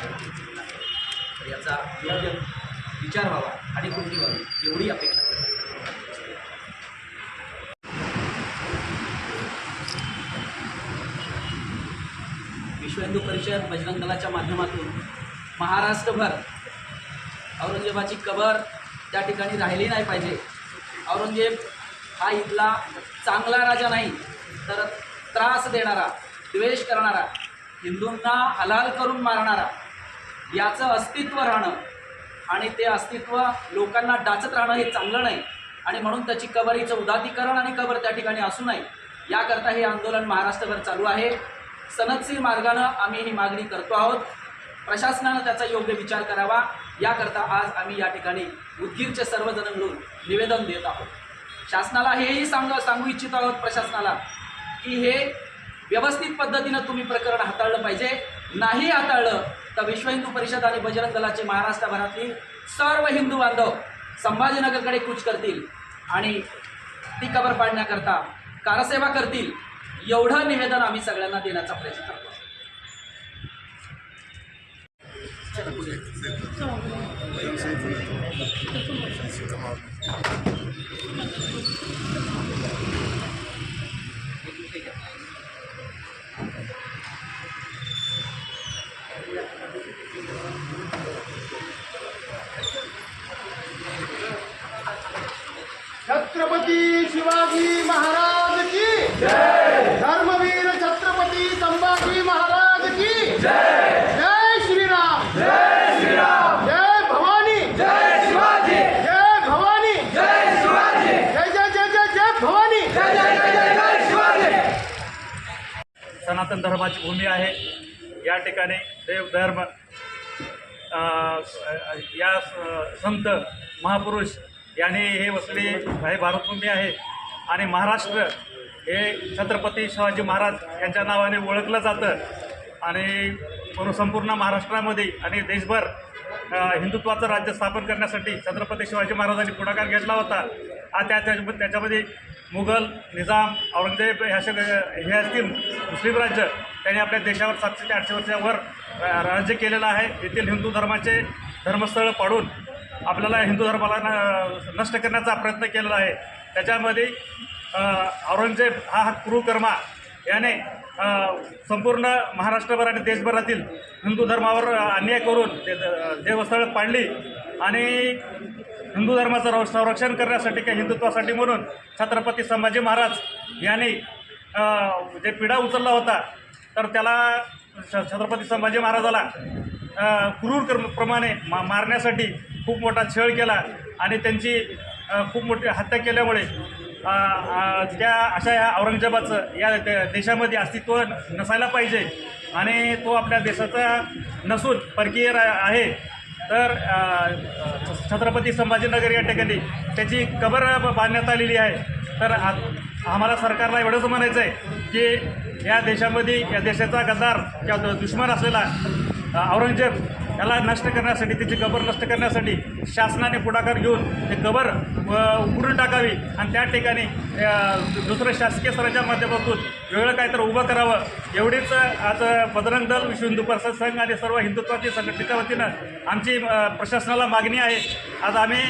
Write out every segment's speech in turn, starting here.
याचा योग्य विचार व्हावा आणि कृती व्हावी एवढी अपेक्षा विश्व हिंदू परिषद बजरंग दलाच्या माध्यमातून महाराष्ट्रभर औरंगजेबाची कबर त्या ठिकाणी राहिली नाही पाहिजे. औरंगजेब हा इथला चांगला राजा नाही तर त्रास देणारा द्वेष करणारा हिंदूंना हलाल करून मारणारा याचं अस्तित्व राहणं आणि ते अस्तित्व लोकांना डाचत राहणं हे चांगलं नाही आणि म्हणून त्याची कबरीचं उदातीकरण आणि कबर त्या ठिकाणी असू नये याकरता हे आंदोलन महाराष्ट्रभर चालू आहे. सनदशीर मार्गानं आम्ही ही मागणी करतो आहोत. प्रशासनानं त्याचा योग्य विचार करावा. याकरता आज आम्ही या ठिकाणी उदगीरचे सर्वजण मिळून निवेदन देत आहोत. शासनाला हेही सांग सांगू इच्छित आहोत प्रशासनाला की हे व्यवस्थित पद्धतीनं तुम्ही प्रकरण हाताळलं पाहिजे. नाही हाताळलं तर विश्व हिंदू परिषद आणि बजरंग दलाचे महाराष्ट्रभरातील सर्व हिंदू बांधव संभाजीनगरकडे कूच करतील आणि ती कबर पाडण्याकरता कारसेवा करतील एवढं निवेदन आम्ही सगळ्यांना देण्याचा प्रयत्न करतो छत्रपती शिवाजी महाराज की धर्मवीर छत्रपती संभाजी महाराज की जय श्रीराम जय भवानी जय भवानी जय जय जय जय जय भवानी सनातन धर्माची भूमी आहे. या ठिकाणी देवधर्म या स- संत महापुरुष यांनी हे वसले हे भारतभूमी आहे. आणि महाराष्ट्र हे छत्रपती शिवाजी महाराज यांच्या नावाने ओळखलं जातं. आणि पूर्ण संपूर्ण महाराष्ट्रामध्ये आणि देशभर हिंदुत्वाचं राज्य स्थापन करण्यासाठी छत्रपती शिवाजी महाराजांनी पुढाकार घेतला होता. आ त्या त्याच्यामध्ये त्याच्यामध्ये मुघल निजाम औरंगजेब ह्या सगळे हे असतील मुस्लिम राज्य त्यांनी आपल्या देशावर सातशे ते आठशे वर्षावर राज्य केलेलं आहे. येथील हिंदू धर्माचे धर्मस्थळ पाडून आपल्याला हिंदू धर्माला न- नष्ट करण्याचा प्रयत्न केलेला आहे. त्याच्यामध्ये औरंगजेब हा हा क्रूकर्मा याने संपूर्ण महाराष्ट्रभर आणि देशभरातील हिंदू धर्मावर अन्याय करून ते द- देवस्थळ पाडली आणि हिंदू धर्माचं संरक्षण करण्यासाठी किंवा हिंदुत्वासाठी म्हणून छत्रपती संभाजी महाराज यांनी जे पिढा उचलला होता तर त्याला छ- छत्रपती संभाजी महाराजाला क्रूर प्रमाणे मा मारण्यासाठी खूप मोठा छळ केला आणि त्यांची खूप मोठी हत्या केल्यामुळे त्या अशा या औरंगजेबाचं या दे- देशामध्ये अस्तित्व नसायला पाहिजे आणि तो आपल्या देशाचा नसून परकीय रा- आहे. तर छत्रपती संभाजीनगर या ठिकाणी त्याची कबर बांधण्यात आलेली आहे. तर आम्हाला सरकारला एवढंच म्हणायचं आहे की या देशामध्ये या देशाचा गद्दार किंवा दुश्मन असलेला औरंगजेब याला नष्ट करण्यासाठी त्याची कबर नष्ट करण्यासाठी शासनाने पुढाकार घेऊन ते कबर उघडून टाकावी आणि त्या ठिकाणी दुसरं शासकीय स्तराच्या माध्यमातून वेगळं काहीतरी उभं करावं. एवढीच आज बजरंग दल विश्व हिंदू परिषद संघ आणि सर्व हिंदुत्वाची संघटनेच्या वतीनं आमची प्रशासनाला मागणी आहे. आज आम्ही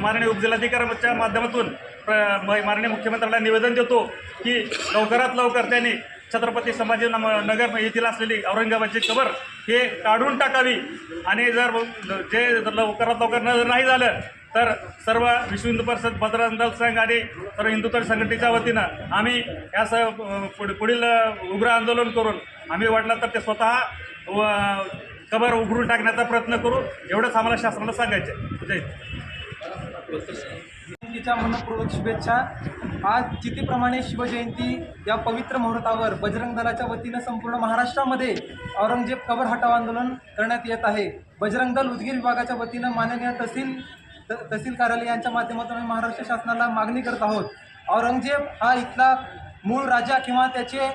माननीय उपजिल्हाधिकाऱ्यांच्या माध्यमातून प्र माननीय मुख्यमंत्र्यांना निवेदन देतो की लवकरात लवकर त्यांनी छत्रपती संभाजी नगर येथील असलेली औरंगाबादची कबर हे काढून टाकावी. आणि जर जे लवकरात लवकर न जर नाही झालं तर सर्व विश्व हिंदू परिषद भद्रांदल संघ आणि सर्व हिंदुत्व संघटनेच्या वतीनं आम्ही या स पुढील उग्र आंदोलन करून आम्ही वाटलं तर ते स्वतः व कबर उघडून टाकण्याचा प्रयत्न करू. एवढंच आम्हाला शासनाला सांगायचं जय हिंद. मनपूर्वक शुभेच्छा आज जितेप्रमाणे शिवजयंती या पवित्र मुहूर्तावर बजरंग दलाच्या वतीनं संपूर्ण महाराष्ट्रामध्ये औरंगजेब कबर हटाव आंदोलन करण्यात येत आहे. बजरंग दल उदगीर विभागाच्या वतीनं माननीय तहसील त- तहसील कार्यालय यांच्या माध्यमातून आम्ही महाराष्ट्र शासनाला मागणी करत आहोत. औरंगजेब हा इथला मूळ राजा किंवा त्याचे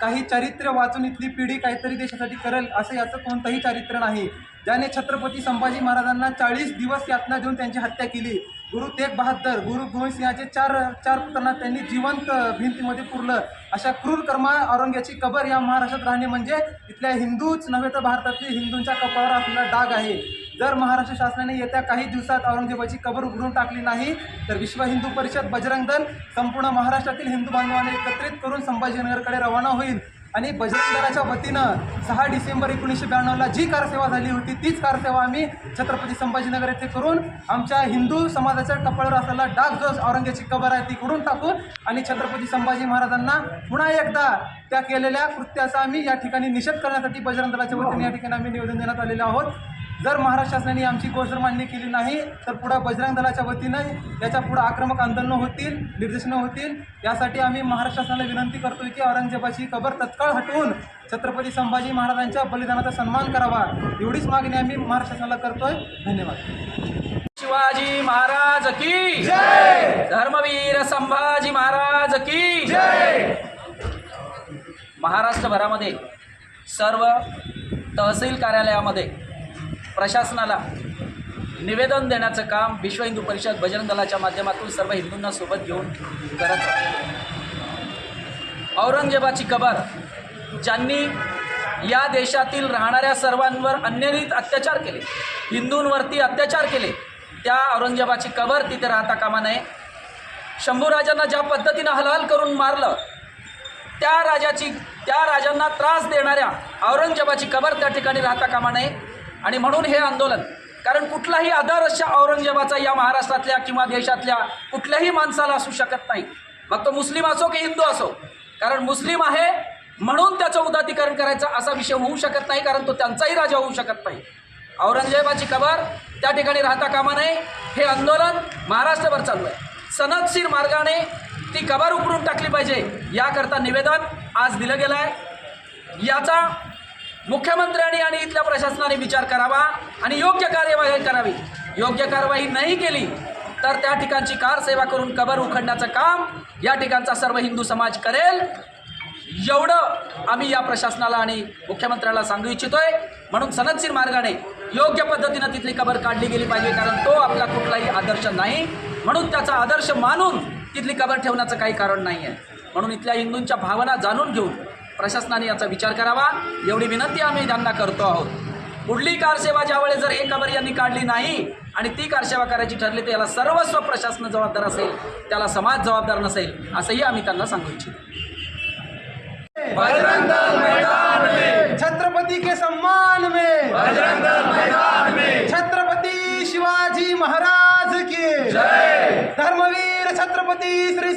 काही चारित्र्य वाचून इथली पिढी काहीतरी देशासाठी करेल असं याचं कोणतंही चारित्र्य नाही. ज्याने छत्रपती संभाजी महाराजांना चाळीस दिवस यातना देऊन त्यांची हत्या केली. गुरु तेग बहादर गुरु गोविंद सिंहाचे चार चार पुत्रांना त्यांनी जिवंत भिंतीमध्ये पुरलं. अशा क्रूर कर्मा औरंग्याची कबर या महाराष्ट्रात राहणे म्हणजे इथल्या हिंदूच नव्हे तर भारतातील हिंदूंच्या कपाळावर असलेला डाग आहे. जर महाराष्ट्र शासनाने येत्या काही दिवसात औरंगजेबाची कबर उघडून टाकली नाही तर विश्व हिंदू परिषद बजरंग दल संपूर्ण महाराष्ट्रातील हिंदू बांधवांना एकत्रित करून संभाजीनगरकडे रवाना होईल. आणि बजरंग दलाच्या वतीनं सहा डिसेंबर एकोणीसशे ब्याण्णवला जी कारसेवा झाली होती तीच कारसेवा आम्ही छत्रपती संभाजीनगर येथे करून आमच्या हिंदू समाजाच्या कपाळावर असलेला डाग जो औरंगजेबाची कबर आहे ती करून टाकू आणि छत्रपती संभाजी महाराजांना पुन्हा एकदा त्या केलेल्या कृत्याचा आम्ही या ठिकाणी निषेध करण्यासाठी बजरंग दलाच्या वतीने या ठिकाणी आम्ही निवेदन देण्यात आलेलो आहोत. जर महाराष्ट्र शासनाने आमची गोष्ट जर मान्य केली नाही तर पुढं बजरंग दलाच्या वतीनं याच्या पुढं आक्रमक आंदोलनं होतील निर्देशनं होतील. यासाठी आम्ही महाराष्ट्र शासनाला विनंती करतोय की औरंगजेबाची कबर तत्काळ हटवून छत्रपती संभाजी महाराजांच्या बलिदानाचा सन्मान करावा. एवढीच मागणी आम्ही महाराष्ट्र शासनाला करतोय. धन्यवाद. शिवाजी महाराज की धर्मवीर संभाजी महाराज की महाराष्ट्रभरामध्ये सर्व तहसील कार्यालयामध्ये प्रशासनाला निवेदन देण्याचं काम विश्व हिंदू परिषद बजरंग दलाच्या माध्यमातून सर्व हिंदूंना सोबत घेऊन करत आहे. औरंगजेबाची कबर ज्यांनी या देशातील राहणाऱ्या सर्वांवर अन्यरित अत्याचार केले हिंदूंवरती अत्याचार केले त्या औरंगजेबाची कबर तिथे राहता कामा नये शंभूराजांना ज्या पद्धतीनं हलहल करून मारलं त्या राजाची त्या राजांना त्रास देणाऱ्या औरंगजेबाची कबर त्या ठिकाणी राहता कामा नये आणि म्हणून हे आंदोलन कारण कुठलाही आदर्श औरंगजेबाचा या महाराष्ट्रातल्या किंवा देशातल्या कुठल्याही माणसाला असू शकत नाही. मग तो मुस्लिम असो की हिंदू असो. कारण मुस्लिम आहे म्हणून त्याचं उदातीकरण करायचं असा विषय होऊ शकत नाही कारण तो त्यांचाही राजा होऊ शकत नाही. औरंगजेबाची कबर त्या ठिकाणी राहता कामा नये. हे आंदोलन महाराष्ट्रभर चालू आहे. सनदशीर मार्गाने ती कबर उकरून टाकली पाहिजे याकरता निवेदन आज दिलं गेलं आहे याचा मुख्यमंत्र्यांनी आणि इथल्या प्रशासनाने विचार करावा आणि योग्य कार्यवाही करावी. योग्य कार्यवाही नाही केली तर त्या ठिकाणची कार सेवा करून कबर उखडण्याचं काम या ठिकाणचा सर्व हिंदू समाज करेल. एवढं आम्ही या प्रशासनाला आणि मुख्यमंत्र्याला सांगू इच्छितोय. म्हणून सनदशीर मार्गाने योग्य पद्धतीनं तिथली कबर काढली गेली पाहिजे कारण तो आपला कुठलाही आदर्श नाही. म्हणून त्याचा आदर्श मानून तिथली कबर ठेवण्याचं काही कारण नाही आहे म्हणून इथल्या हिंदूंच्या भावना जाणून घेऊन प्रशासनाने याचा विचार करावा. एवढी विनंती आम्ही त्यांना करतो आहोत. पुढली कारसेवा ज्यावेळेस जर एक कबर यांनी काढली नाही आणि ती कारसेवा करायची ठरली तर याला सर्वस्व प्रशासन जबाबदार असेल त्याला समाज जबाबदार नसेल असंही आम्ही त्यांना सांगू इच्छितो. छत्रपति के सम्मान में. छत्रपति शिवाजी महाराज की. धर्मवीर छत्रपति श्री